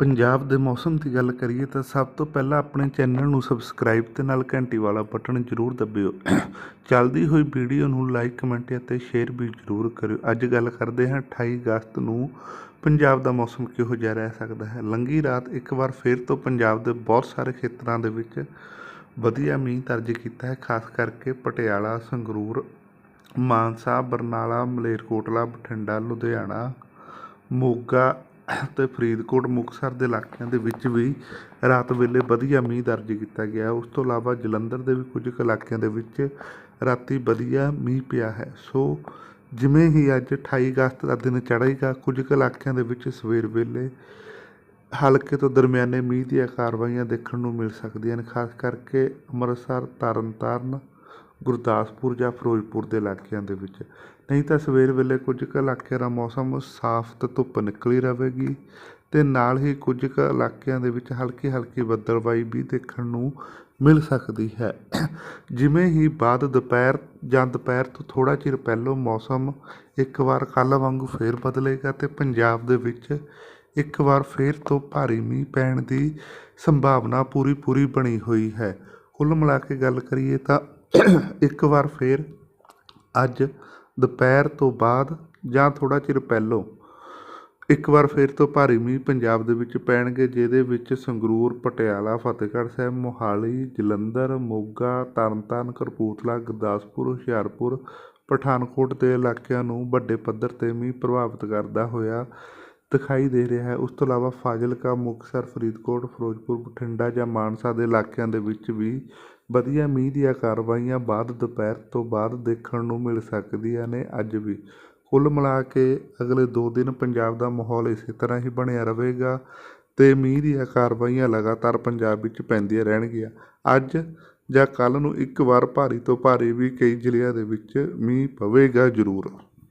ਪੰਜਾਬ ਦੇ ਮੌਸਮ ਦੀ ਗੱਲ ਕਰੀਏ ਤਾਂ ਸਭ ਤੋਂ ਪਹਿਲਾਂ ਆਪਣੇ ਚੈਨਲ ਨੂੰ ਸਬਸਕ੍ਰਾਈਬ ਤੇ ਨਾਲ ਘੰਟੀ ਵਾਲਾ ਬਟਨ ਜ਼ਰੂਰ ਦਬਿਓ। ਚੱਲਦੀ ਹੋਈ ਵੀਡੀਓ ਨੂੰ ਲਾਈਕ, ਕਮੈਂਟ ਅਤੇ ਸ਼ੇਅਰ ਵੀ ਜ਼ਰੂਰ ਕਰਿਓ। ਅੱਜ ਗੱਲ ਕਰਦੇ ਹਾਂ 28 ਅਗਸਤ ਨੂੰ ਪੰਜਾਬ ਦਾ ਮੌਸਮ ਕਿਹੋ ਜਿਹਾ ਰਹਿ ਸਕਦਾ ਹੈ? ਲੰਗੀ ਰਾਤ ਇੱਕ ਵਾਰ ਫਿਰ ਤੋਂ ਪੰਜਾਬ ਦੇ ਬਹੁਤ ਸਾਰੇ ਖੇਤਰਾਂ ਦੇ ਵਿੱਚ ਵਧੀਆ ਮੀਂਹ ਦਰਜ ਕੀਤਾ ਹੈ, ਖਾਸ ਕਰਕੇ ਪਟਿਆਲਾ, ਸੰਗਰੂਰ, ਮਾਨਸਾ, ਬਰਨਾਲਾ, ਮਲੇਰਕੋਟਲਾ, ਬਠਿੰਡਾ, ਲੁਧਿਆਣਾ, ਮੋਗਾ ਅਤੇ ਫਰੀਦਕੋਟ ਮੁਕਤਸਰ ਦੇ ਇਲਾਕਿਆਂ ਦੇ ਵਿੱਚ ਵੀ ਰਾਤ ਵੇਲੇ ਵਧੀਆ ਮੀਂਹ ਦਰਜ ਕੀਤਾ ਗਿਆ। ਉਸ ਤੋਂ ਇਲਾਵਾ ਜਲੰਧਰ ਦੇ ਵੀ ਕੁਝ ਕੁ ਇਲਾਕਿਆਂ ਦੇ ਵਿੱਚ ਰਾਤੀ ਵਧੀਆ ਮੀਂਹ ਪਿਆ ਹੈ। ਸੋ ਜਿਵੇਂ ਹੀ ਅੱਜ 28 ਅਗਸਤ ਦਾ ਦਿਨ ਚੜ੍ਹੇਗਾ, ਕੁਝ ਕੁ ਇਲਾਕਿਆਂ ਦੇ ਵਿੱਚ ਸਵੇਰ ਵੇਲੇ ਹਲਕੇ ਤੋਂ ਦਰਮਿਆਨੇ ਮੀਂਹ ਦੀਆਂ ਕਾਰਵਾਈਆਂ ਦੇਖਣ ਨੂੰ ਮਿਲ ਸਕਦੀਆਂ ਨੇ ਖਾਸ ਕਰਕੇ ਅੰਮ੍ਰਿਤਸਰ, ਤਰਨਤਾਰਨ ਗੁਰਦਾਸਪੁਰ ਜਾਂ ਫਿਰੋਜ਼ਪੁਰ ਦੇ ਇਲਾਕਿਆਂ ਦੇ ਵਿੱਚ। ਨਹੀਂ ਤਾਂ ਸਵੇਰ ਵੇਲੇ ਕੁਝ ਕੁ ਇਲਾਕਿਆਂ ਦਾ ਮੌਸਮ ਸਾਫ਼ ਤੇ ਧੁੱਪ ਨਿਕਲੀ ਰਹੇਗੀ ਤੇ ਨਾਲ ਹੀ ਕੁਝ ਕੁ ਇਲਾਕਿਆਂ ਦੇ ਵਿੱਚ ਹਲਕੀ ਹਲਕੀ ਬੱਦਲਬਾਈ ਵੀ ਦੇਖਣ ਨੂੰ ਮਿਲ ਸਕਦੀ ਹੈ। ਜਿਵੇਂ ਹੀ ਬਾਅਦ ਦੁਪਹਿਰ ਜਾਂ ਦੁਪਹਿਰ ਤੋਂ ਥੋੜਾ ਚਿਰ ਪਹਿਲਾਂ ਮੌਸਮ ਇੱਕ ਵਾਰ ਕੱਲ੍ਹ ਵਾਂਗੂ ਫੇਰ ਬਦਲੇਗਾ ਤੇ ਪੰਜਾਬ ਦੇ ਵਿੱਚ ਇੱਕ ਵਾਰ ਫੇਰ ਤੋਂ ਭਾਰੀ ਮੀਂਹ ਪੈਣ ਦੀ ਸੰਭਾਵਨਾ ਪੂਰੀ ਪੂਰੀ ਬਣੀ ਹੋਈ ਹੈ। ਕੁੱਲ ਮਿਲਾ ਕੇ ਗੱਲ ਕਰੀਏ ਤਾਂ ਇੱਕ ਵਾਰ ਫਿਰ ਅੱਜ ਦੁਪਹਿਰ ਤੋਂ ਬਾਅਦ ਜਾਂ ਥੋੜ੍ਹਾ ਚਿਰ ਪਹਿਲੋਂ ਇੱਕ ਵਾਰ ਫਿਰ ਤੋਂ ਭਾਰੀ ਮੀਂਹ ਪੰਜਾਬ ਦੇ ਵਿੱਚ ਪੈਣਗੇ, ਜਿਹਦੇ ਵਿੱਚ ਸੰਗਰੂਰ, ਪਟਿਆਲਾ, ਫਤਿਹਗੜ੍ਹ ਸਾਹਿਬ, ਮੋਹਾਲੀ, ਜਲੰਧਰ, ਮੋਗਾ, ਤਰਨਤਾਰਨ, ਕਪੂਰਥਲਾ, ਗੁਰਦਾਸਪੁਰ, ਹੁਸ਼ਿਆਰਪੁਰ, ਪਠਾਨਕੋਟ ਦੇ ਇਲਾਕਿਆਂ ਨੂੰ ਵੱਡੇ ਪੱਧਰ ਤੇ ਮੀਂਹ ਪ੍ਰਭਾਵਿਤ ਕਰਦਾ ਹੋਇਆ ਦਿਖਾਈ ਦੇ ਰਿਹਾ ਹੈ। ਉਸ ਤੋਂ ਇਲਾਵਾ ਫਾਜ਼ਿਲਕਾ, ਮੁਕਤਸਰ, ਫਰੀਦਕੋਟ, ਫਿਰੋਜ਼ਪੁਰ, ਬਠਿੰਡਾ ਜਾਂ ਮਾਨਸਾ ਦੇ ਇਲਾਕਿਆਂ ਦੇ ਵਿੱਚ ਵੀ ਵਧੀਆ ਮੀਂਹ ਦੀਆਂ ਕਾਰਵਾਈਆਂ ਬਾਅਦ ਦੁਪਹਿਰ ਤੋਂ ਬਾਅਦ ਦੇਖਣ ਨੂੰ ਮਿਲ ਸਕਦੀਆਂ ਨੇ ਅੱਜ ਵੀ। ਕੁੱਲ ਮਿਲਾ ਕੇ ਅਗਲੇ 2 ਦਿਨ ਪੰਜਾਬ ਦਾ ਮਾਹੌਲ ਇਸੇ ਤਰ੍ਹਾਂ ਹੀ ਬਣਿਆ ਰਹੇਗਾ ਤੇ ਮੀਂਹ ਦੀਆਂ ਕਾਰਵਾਈਆਂ ਲਗਾਤਾਰ ਪੰਜਾਬ ਵਿੱਚ ਪੈਂਦੀਆਂ ਰਹਿਣਗੀਆਂ। ਅੱਜ ਜਾਂ ਕੱਲ੍ਹ ਨੂੰ ਇੱਕ ਵਾਰ ਭਾਰੀ ਤੋਂ ਭਾਰੀ ਵੀ ਕਈ ਜ਼ਿਲ੍ਹਿਆਂ ਦੇ ਵਿੱਚ ਮੀਂਹ ਪਵੇਗਾ ਜ਼ਰੂਰ।